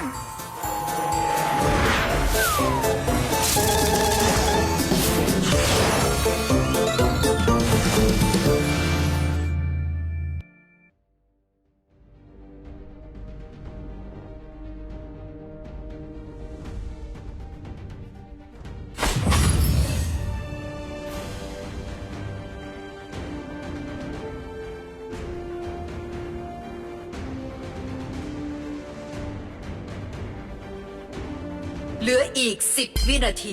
เที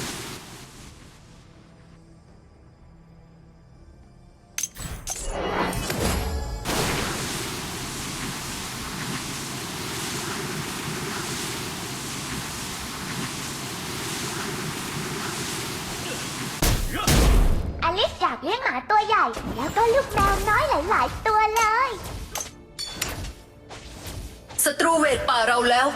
ร็จป่าเราแล้ว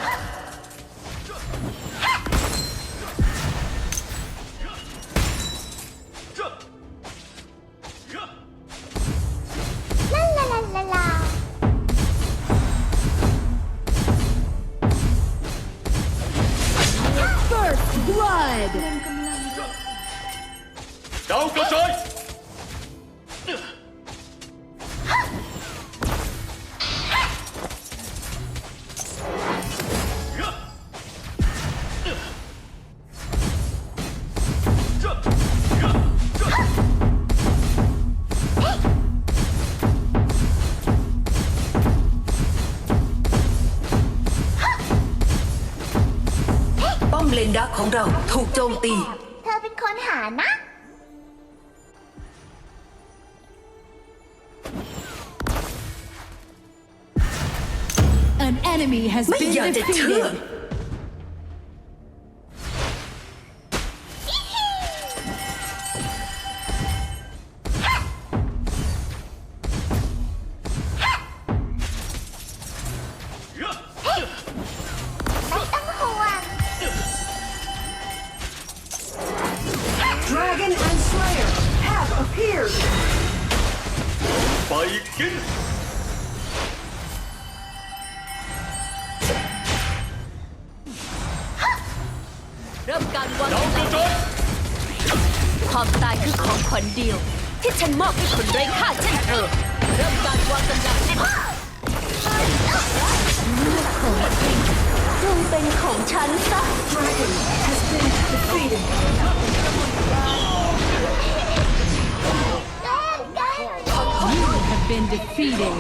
ดักของเราถูกโจมตี เธอเป็นคนหานะ An enemy has ไม่ been อยากจะเชื่อ defeated. ฉันมอบให้คนไร้ค่าเช่นเธอ เริ่มการวางกำลังให้จงเป็นของฉันซะ Dragon has been defeated. แกล้งกัน You have been defeated.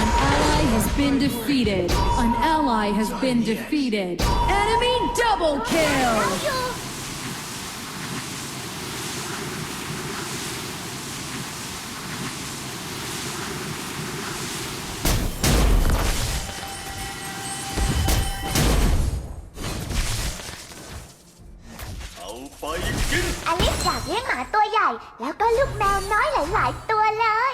An ally has been defeated. An ally has been defeated. Enemy double kill! แล้วก็ลูกแมวน้อยหลาย ๆ ตัวเลย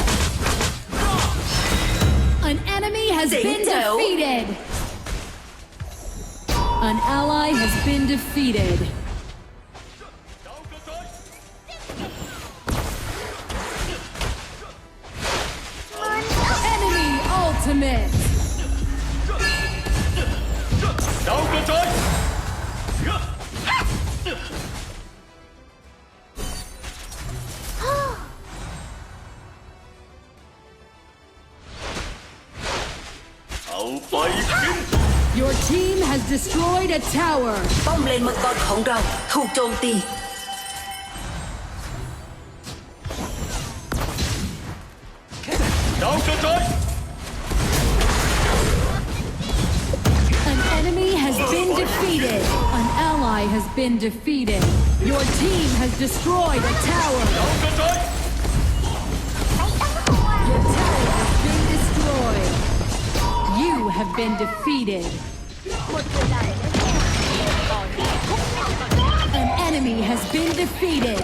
has been defeated! An ally has been defeated. Enemy ultimate! destroyed a tower. ป้อมเลนมังกรของเราถูกโจมตี ดาวกระจาย An enemy has been defeated. An ally has been defeated. Your team has destroyed a tower. ดาวกระจาย Your tower has been destroyed. You have been defeated. An enemy has been defeated.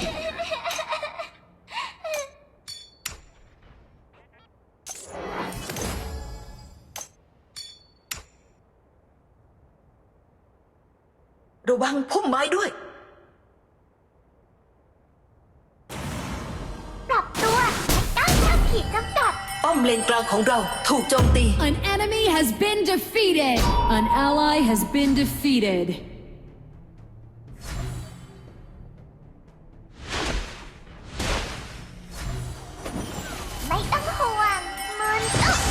ระวังพุ่มไม้ด้วย เลนกลางของเราถูกโจมตี An enemy has been defeated. An ally has been defeated. ไม่ต้องห่วงมันอุ๊ย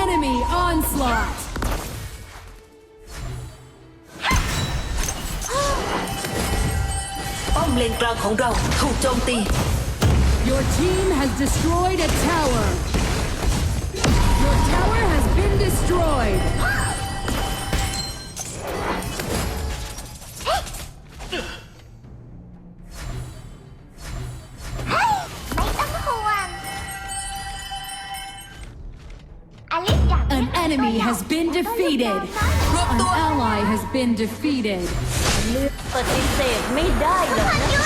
Enemy onslaught. ป้อมเลนกลางของเราถูกโจมตี Your team has destroyed a tower. Your tower has been destroyed. เฮ้ยไม่ต้องห่วงอลิสอยาก An enemy has been defeated. An ally has been defeated. ปฏิเสธไม่ได้หรอกนะ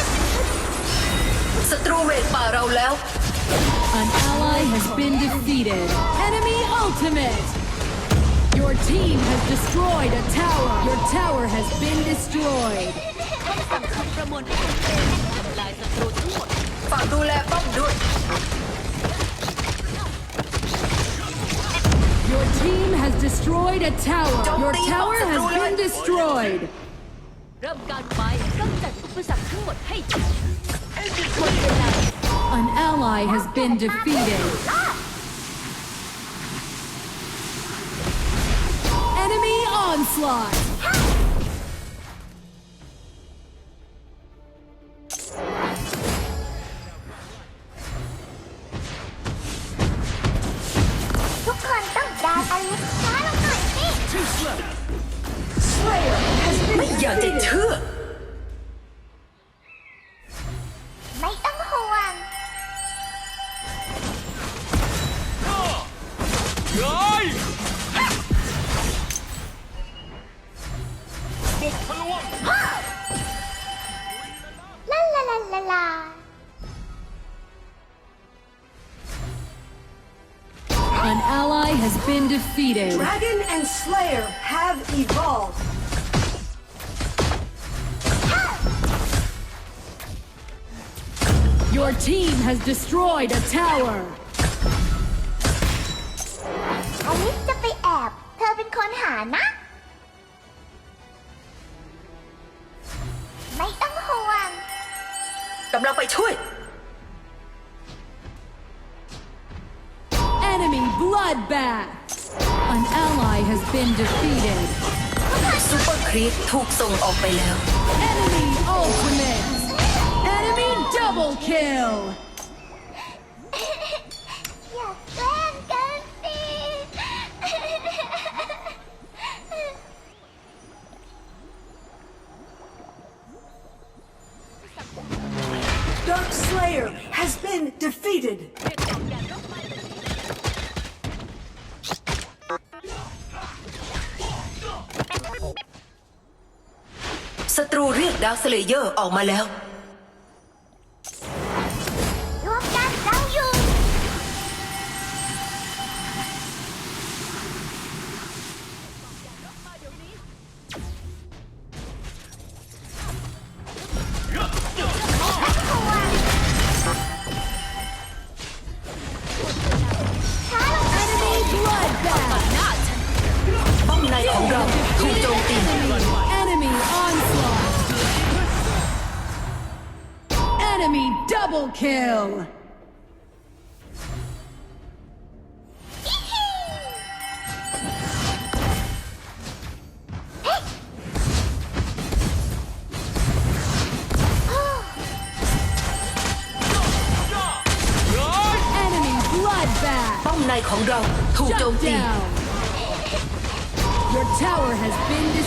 ศัตรูเวทป่าเราแล้ว An ally has been defeated. Enemy ultimate. Your team has destroyed a tower. Your tower has been destroyed. ฝากดูแลป้อมด้วย Your team has destroyed a tower. Your tower has been destroyed. เริ่มการไปกำจัดอุปสรรคทั้งหมดให้หมดเวลา An ally has been defeated. Enemy onslaught. been defeated. Dragon and Slayer have evolved. Your team has destroyed a tower. I need to be app. Enemy bloodbath! An ally has been defeated. ซูเปอร์ครีปถูกส่งออกไปแล้ว Enemy ultimate. Enemy double kill. อยากแกล้งกันสิ ดาวสเลเยอร์ออกมาแล้ว ตี down. Your tower has been destroyed.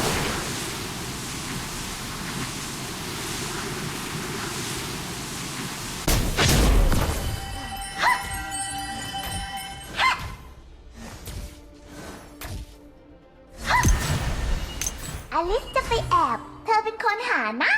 ลิสจะไปแอบ เธอเป็นคนหานะ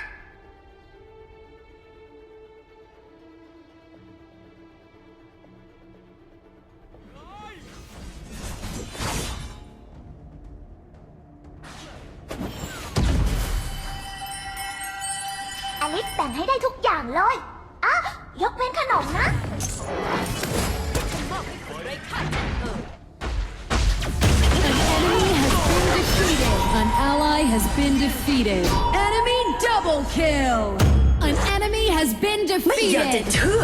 has been defeated. An ally has been defeated. Enemy double kill. An enemy has been ไม่อยากจะ defeated. เชื่อ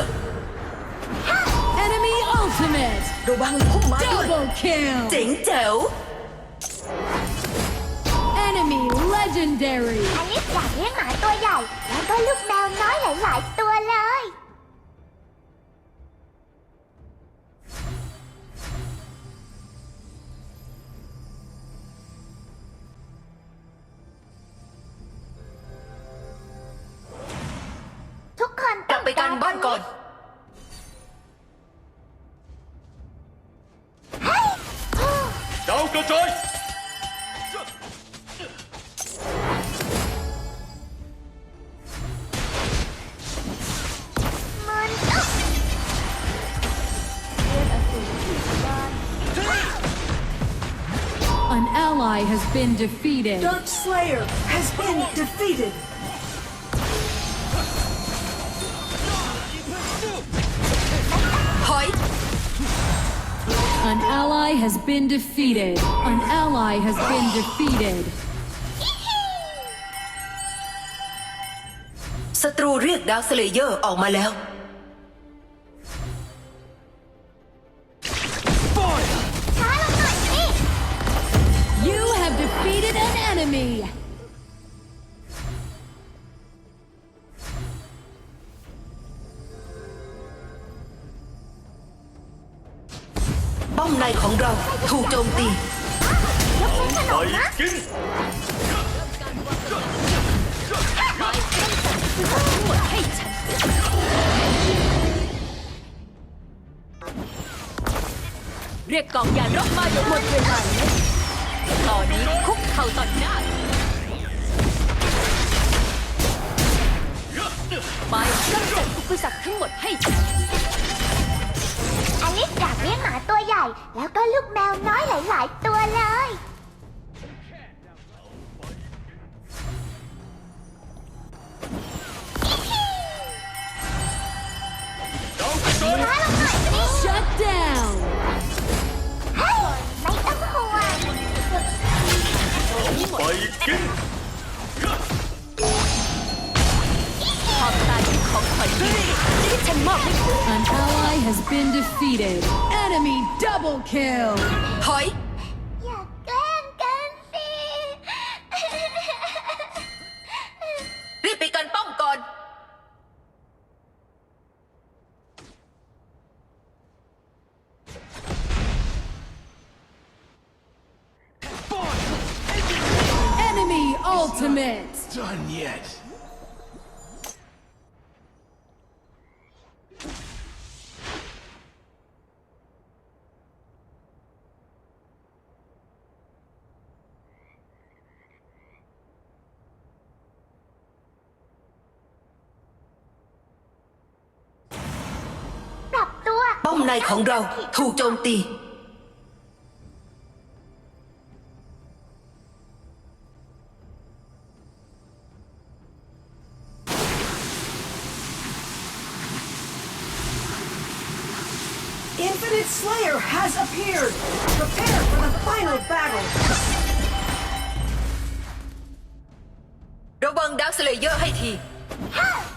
Enemy ultimate. ระวังพุ่มไม้ด้วย Double kill. เจ๋งแจ๋ว Enemy legendary. อลิสอยากเลี้ยงหมาตัวใหญ่ แล้วก็ลูกแมวน้อยหลาย ๆ ตัวเลย ย ไปกันบ้านก่อน เฮ้ยโอ้ ดาวกระจาย มัน An ally has been defeated. Dark Slayer has been defeated An ally has been defeated. An ally has been defeated. ศัตรูเรียกดาวสเลเยอร์ออกมาแล้ว รียกกองยานรบมาหมดเวลาแล้วตอนนี้คุกเข่าต่อหน้าไปกำจัดอุปสรรคทั้งหมดให้อลิสอยากเลี้ยงหมาตัวใหญ่ แล้วก็ลูกแมวน้อยหลาย ๆ ตัวเลยด An ally has been defeated. Enemy double kill! ถ ultimate! done yet! Bóng này khổng râu, thu trôn tiền. Slayer has appeared! Prepare for the final battle! Đổ băng hay thì... Ha!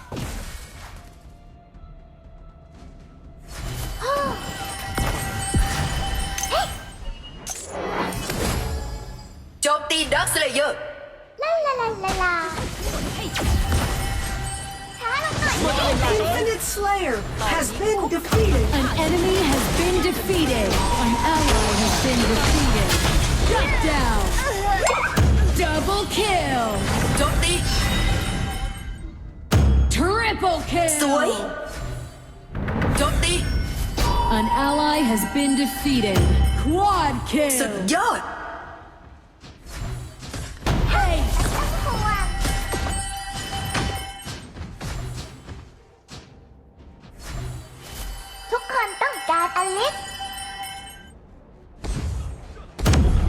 been defeated. Shut down. Double kill. Don't they? Triple kill. Soy. Don't they? An ally has been defeated. Quad kill. So,